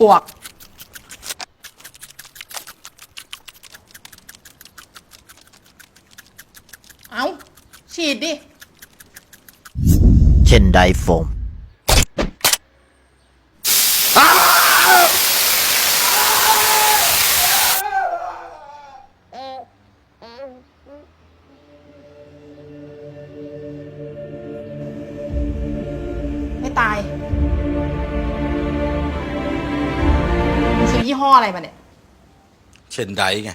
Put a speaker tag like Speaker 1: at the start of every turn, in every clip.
Speaker 1: ปวก เอาฉีดดิ
Speaker 2: เช่นไดโฟม
Speaker 1: ยี่ห้ออะไรมาเนี่ย
Speaker 3: เชนไดไง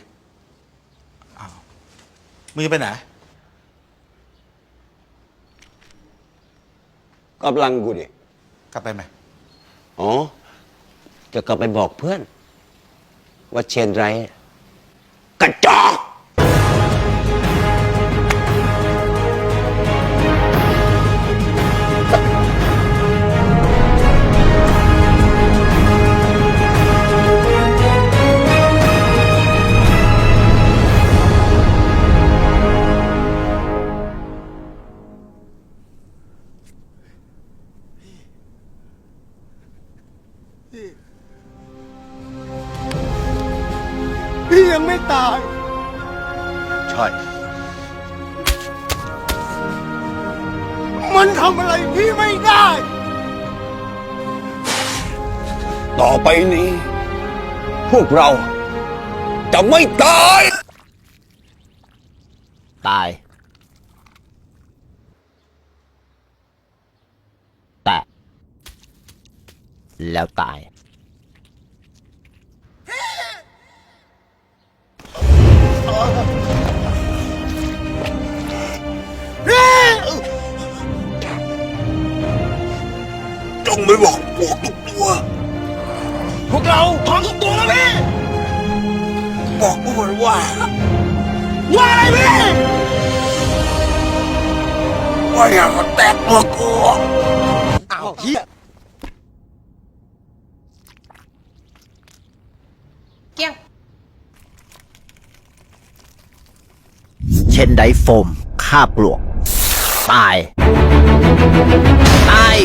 Speaker 3: อ้าวมือไปไหน
Speaker 4: กำลังกูดิ
Speaker 3: กลับไปไหม
Speaker 4: อ๋อ จะกลับไปบอกเพื่อน ว่าเชนไรกระจอก
Speaker 5: พี่ยังไม่ตาย
Speaker 3: ใช่
Speaker 5: มันทำอะไรพี่ไม่ได้
Speaker 4: ต่อไปนี้ พวกเราจะไม่ตาย
Speaker 2: ตาย แตะ แล้วตาย
Speaker 4: จงไม่บอกพวกทุกตัว
Speaker 5: พวกเราพร้อมทุกตัวแล้วพี่
Speaker 4: บอกพวกมันว่า
Speaker 5: ว่าอะไรพี่
Speaker 4: ว่าอย่ามาแตะตัวกู
Speaker 5: อ้าวเฮีย
Speaker 1: เกี้ยง
Speaker 2: เช่นไดโฟมฆ่าปลวก ตาย ตาย